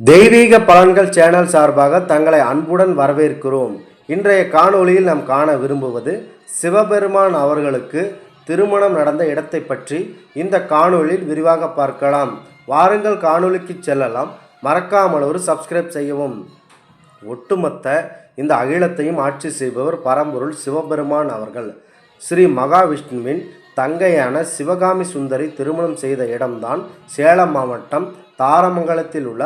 தெய்வீக பலன்கள் சேனல் சார்பாக தங்களை அன்புடன் வரவேற்கிறோம். இன்றைய காணொளியில் நாம் காண விரும்புவது சிவபெருமான் அவர்களுக்கு திருமணம் நடந்த இடத்தை பற்றி இந்த காணொளியில் விரிவாக பார்க்கலாம். வாருங்கள் காணொளிக்கு செல்லலாம். மறக்காமல் ஒரு சப்ஸ்கிரைப் செய்யவும். ஒட்டுமொத்த இந்த அகிலத்தையும் ஆட்சி செய்பவர் பரம்பொருள் சிவபெருமான் அவர்கள். ஸ்ரீ மகாவிஷ்ணுவின் தங்கையான சிவகாமி சுந்தரி திருமணம் செய்த இடம்தான் சேலம் மாவட்டம் தாரமங்கலத்தில் உள்ள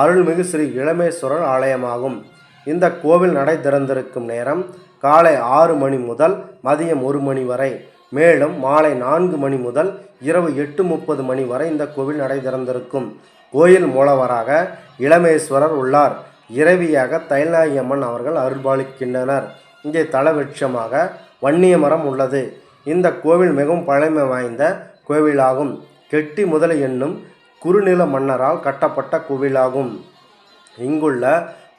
அருள்மிகு ஸ்ரீ இளமேஸ்வரர் ஆலயமாகும். இந்த கோவில் நடை திறந்திருக்கும் நேரம் காலை ஆறு மணி முதல் மதியம் ஒரு மணி வரை. மேலும் மாலை நான்கு மணி முதல் இரவு எட்டு முப்பது மணி வரை இந்த கோவில் நடை திறந்திருக்கும். கோயில் மூலவராக இளமேஸ்வரர் உள்ளார். இரவியாக தைலாயி அம்மன் அவர்கள் அருள்பாலிக்கின்றனர். இங்கே தலவிருட்சமாக வன்னிய மரம் உள்ளது. இந்த கோவில் மிகவும் பழமை வாய்ந்த கோவிலாகும். கெட்டி முதலை என்னும் குறுநில மன்னரால் கட்டப்பட்ட கோவிலாகும். இங்குள்ள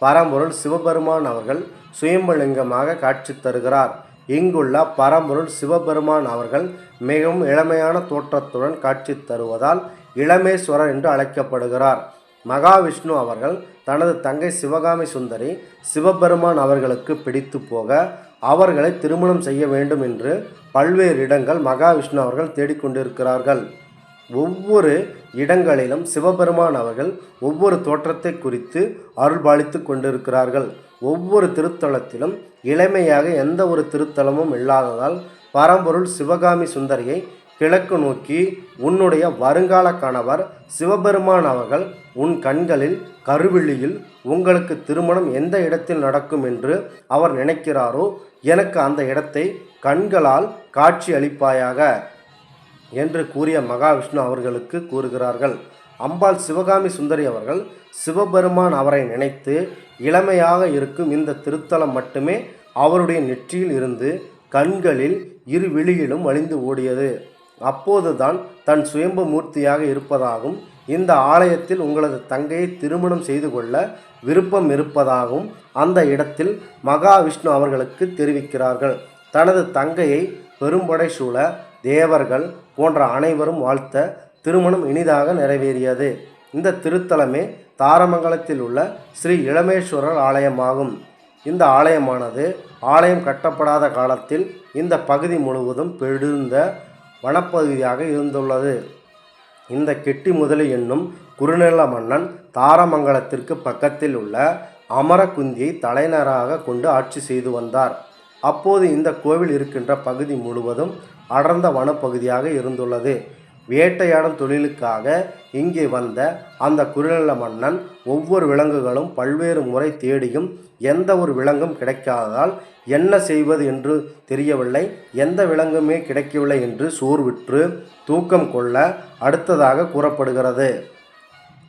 பரம்பொருள் சிவபெருமான் அவர்கள் சுயம்பலிங்கமாக காட்சி தருகிறார். இங்குள்ள பரம்பொருள் சிவபெருமான் அவர்கள் மிகவும் இளமையான தோற்றத்துடன் காட்சி தருவதால் இளமேஸ்வரர் என்று அழைக்கப்படுகிறார். மகாவிஷ்ணு அவர்கள் தனது தங்கை சிவகாமி சுந்தரி சிவபெருமான் அவர்களுக்கு பிடித்து போக அவர்களை திருமணம் செய்ய வேண்டும் என்று பல்வேறு இடங்கள் மகாவிஷ்ணு அவர்கள் தேடிக்கொண்டிருக்கிறார்கள். ஒவ்வொரு இடங்களிலும் சிவபெருமான் அவர்கள் ஒவ்வொரு தோற்றத்தை குறித்து அருள்பாலித்து கொண்டிருக்கிறார்கள். ஒவ்வொரு திருத்தலத்திலும் இளமையாக எந்த ஒரு திருத்தலமும் இல்லாததால் பரம்பொருள் சிவகாமி சுந்தரியை கிழக்கு நோக்கி உன்னுடைய வருங்கால கணவர் சிவபெருமான் அவர்கள் உன் கண்களில் கருவிழியில் உங்களுக்கு திருமணம் எந்த இடத்தில் நடக்கும் என்று அவர் நினைக்கிறாரோ எனக்கு அந்த இடத்தை கண்களால் காட்சி அளிப்பாயாக. என்று கூறிய மகாவிஷ்ணு அவர்களுக்கு கூறுகிறார்கள். அம்பாள் சிவகாமி சுந்தரி அவர்கள் சிவபெருமான் அவரை நினைத்து இளமையாக இருக்கும் இந்த திருத்தலம் மட்டுமே அவருடைய நெற்றியில் இருந்து கண்களில் இரு விழியிலும் வழிந்து ஓடியது. அப்போதுதான் தன் சுயம்பு மூர்த்தியாக இருப்பதாகவும் இந்த ஆலயத்தில் உங்களது தங்கையை திருமணம் செய்து கொள்ள விருப்பம் இருப்பதாகவும் அந்த இடத்தில் மகாவிஷ்ணு அவர்களுக்கு தெரிவிக்கிறார்கள். தனது தங்கையை பெரும்படை சூழ தேவர்கள் போன்ற அனைவரும் வாழ்த்த திருமணம் இனிதாக நிறைவேறியது. இந்த திருத்தலமே தாரமங்கலத்தில் உள்ள ஸ்ரீ இளமேஸ்வரர் ஆலயமாகும். இந்த ஆலயமானது ஆலயம் கட்டப்படாத காலத்தில் இந்த பகுதி முழுவதும் பெருந்த வனப்பகுதியாக இருந்துள்ளது. இந்த கெட்டி முதலி என்னும் குறுநில மன்னன் தாரமங்கலத்திற்கு பக்கத்தில் உள்ள அமரகுந்தியை தலைநராக கொண்டு ஆட்சி செய்து வந்தார். அப்போது இந்த கோவில் இருக்கின்ற பகுதி முழுவதும் அடர்ந்த வனப்பகுதியாக இருந்துள்ளது. வேட்டையாடும் தொழிலுக்காக இங்கே வந்த அந்த குறுநில மன்னன் ஒவ்வொரு விலங்குகளும் பல்வேறு முறை தேடியும் எந்த ஒரு விலங்கும் கிடைக்காததால் என்ன செய்வது என்று தெரியவில்லை. எந்த விலங்குமே கிடைக்கவில்லை என்று சோர்விற்று தூக்கம் கொள்ள அடுத்ததாக கூறப்படுகிறது.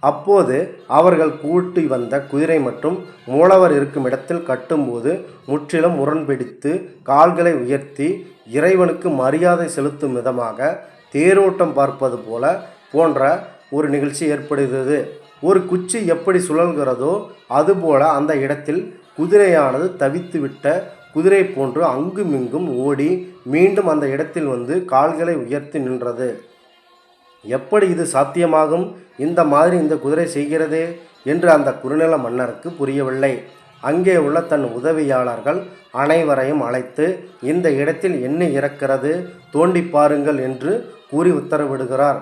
அப்போது அவர்கள் கூட்டி வந்த குதிரை மற்றும் மூலவர் இருக்கும் இடத்தில் கட்டும்போது முற்றிலும் முரண்பிடித்து கால்களை உயர்த்தி இறைவனுக்கு மரியாதை செலுத்தும் விதமாக தேரோட்டம் பார்ப்பது போல போன்ற ஒரு நிகழ்ச்சி ஏற்படுகிறது. ஒரு குச்சி எப்படி சுழல்கிறதோ அதுபோல அந்த இடத்தில் குதிரையானது தவித்துவிட்ட குதிரை போன்று அங்குமிங்கும் ஓடி மீண்டும் அந்த இடத்தில் வந்து கால்களை உயர்த்தி நின்றது. எப்படி இது சாத்தியமாகும்? இந்த மாதிரி இந்த குதிரை செய்கிறதே? என்று அந்த குறுநில மன்னருக்கு புரியவில்லை. அங்கே உள்ள தன் உதவியாளர்கள் அனைவரையும் அழைத்து இந்த இடத்தில் என்ன இறக்கிறது தோண்டி பாருங்கள் என்று கூறி உத்தரவிடுகிறார்.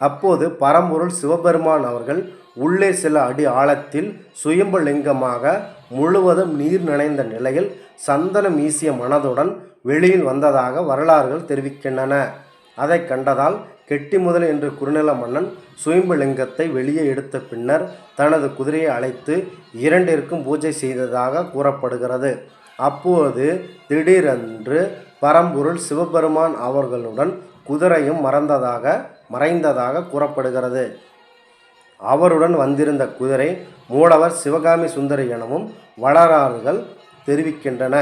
அப்போது பரம்பொருள் சிவபெருமான் அவர்கள் உள்ளே சில அடி ஆழத்தில் சுயம்பலிங்கமாக முழுவதும் நீர் நனைந்த நிலையில் சந்தனம் வீசிய மனதுடன் வெளியில் வந்ததாக வரலாறுகள் தெரிவிக்கின்றன. அதை கண்டதால் கெட்டி முதல் என்று குறுநில மன்னன் சுயம்புலிங்கத்தை வெளியே எடுத்த பின்னர் தனது குதிரையை அழைத்து இரண்டிற்கும் பூஜை செய்ததாக கூறப்படுகிறது. அப்போது திடீரென்று பரம்பொருள் சிவபெருமான் அவர்களுடன் குதிரையும் மறந்ததாக மறைந்ததாக கூறப்படுகிறது. அவருடன் வந்திருந்த குதிரை மூலவர் சிவகாமி சுந்தரி எனவும் வளராறுகள் தெரிவிக்கின்றன.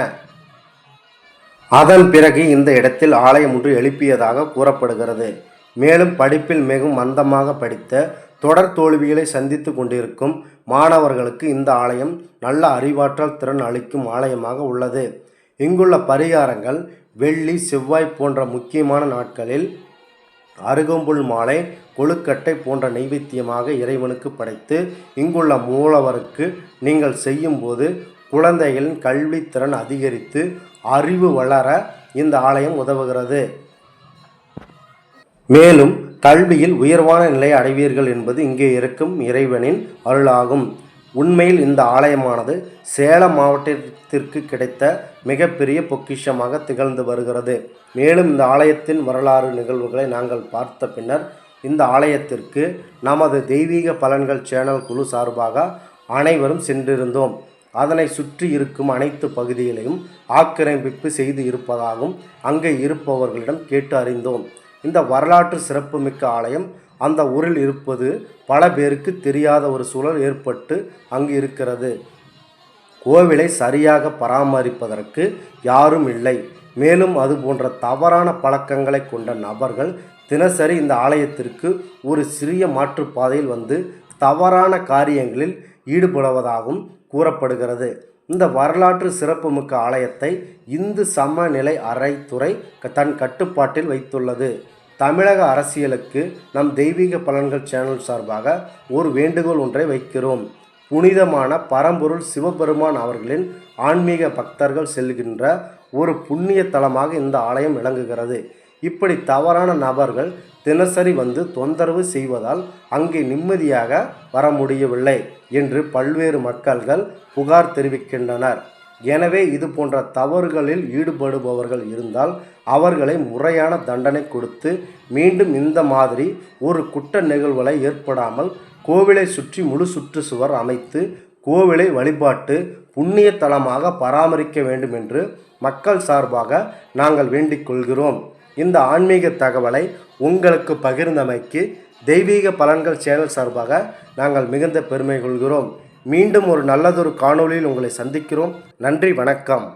அதன் பிறகு இந்த இடத்தில் ஆலயம் ஒன்று எழுப்பியதாக கூறப்படுகிறது. மேலும் படிப்பில் மிகவும் மந்தமாக படித்த தொடர் தோல்விகளை சந்தித்து கொண்டிருக்கும் மாணவர்களுக்கு இந்த ஆலயம் நல்ல அறிவாற்றல் திறன் அளிக்கும் ஆலயமாக உள்ளது. இங்குள்ள பரிகாரங்கள் வெள்ளி செவ்வாய் போன்ற முக்கியமான நாட்களில் அருகம்புல் மாலை கொழுக்கட்டை போன்ற நைவேத்தியமாக இறைவனுக்கு படைத்து இங்குள்ள மூலவருக்கு நீங்கள் செய்யும்போது குழந்தைகளின் கல்வித்திறன் அதிகரித்து அறிவு வளர இந்த ஆலயம் உதவுகிறது. மேலும் கல்வியில் உயர்வான நிலை அடைவீர்கள் என்பது இங்கே இருக்கும் இறைவனின் அருளாகும். உண்மையில் இந்த ஆலயமானது சேலம் மாவட்டத்திற்கு கிடைத்த மிகப்பெரிய பொக்கிஷமாக திகழ்ந்து வருகிறது. மேலும் இந்த ஆலயத்தின் வரலாறு நிகழ்வுகளை நாங்கள் பார்த்த பின்னர் இந்த ஆலயத்திற்கு நமது தெய்வீக பலன்கள் சேனல் குழு சார்பாக அனைவரும் சென்றிருந்தோம். அதனை சுற்றி இருக்கும் அனைத்து பகுதிகளையும் ஆக்கிரமிப்பு செய்து இருப்பதாகவும் அங்கே இருப்பவர்களிடம் கேட்டு அறிந்தோம். இந்த வரலாற்று சிறப்புமிக்க ஆலயம் அந்த ஊரில் இருப்பது பல பேருக்கு தெரியாத ஒரு சூழல் ஏற்பட்டு அங்கு இருக்கிறது. கோவிலை சரியாக பராமரிப்பதற்கு யாரும் இல்லை. மேலும் அது போன்ற தவறான பழக்கங்களை கொண்ட நபர்கள் தினசரி இந்த ஆலயத்திற்கு ஒரு சிறிய மாற்றுப்பாதையில் வந்து தவறான காரியங்களில் ஈடுபடுவதாகவும் கூறப்படுகிறது. இந்த வரலாற்று சிறப்புமிக்க ஆலயத்தை இந்து சமநிலை அறைத்துறை தன் கட்டுப்பாட்டில் வைத்துள்ளது. தமிழக அரசியலுக்கு நம் தெய்வீக பலன்கள் சேனல் சார்பாக ஒரு வேண்டுகோள் ஒன்றை வைக்கிறோம். புனிதமான பரம்பொருள் சிவபெருமான் அவர்களின் ஆன்மீக பக்தர்கள் செல்கின்ற ஒரு புண்ணிய தலமாக இந்த ஆலயம் விளங்குகிறது. இப்படி தவறான நபர்கள் தினசரி வந்து தொந்தரவு செய்வதால் அங்கே நிம்மதியாக வர முடியவில்லை என்று பல்வேறு மக்கள்கள் புகார் தெரிவிக்கின்றனர். எனவே இது போன்ற தவறுகளில் ஈடுபடுபவர்கள் இருந்தால் அவர்களை முறையான தண்டனை கொடுத்து மீண்டும் இந்த மாதிரி ஒரு குற்ற நிகழ்வுகளை ஏற்படாமல் கோவிலை சுற்றி முழு சுற்றுச்சுவர் அமைத்து கோவிலை வழிபாட்டு புண்ணிய தலமாக பராமரிக்க வேண்டும் என்று மக்கள் சார்பாக நாங்கள் வேண்டிக் கொள்கிறோம். இந்த ஆன்மீக தகவலை உங்களுக்கு பகிர்ந்தமைக்கு தெய்வீக பலன்கள் சேனல் சார்பாக நாங்கள் மிகுந்த பெருமை கொள்கிறோம். மீண்டும் ஒரு நல்லதொரு காணொளியில் உங்களை சந்திக்கிறோம். நன்றி வணக்கம்.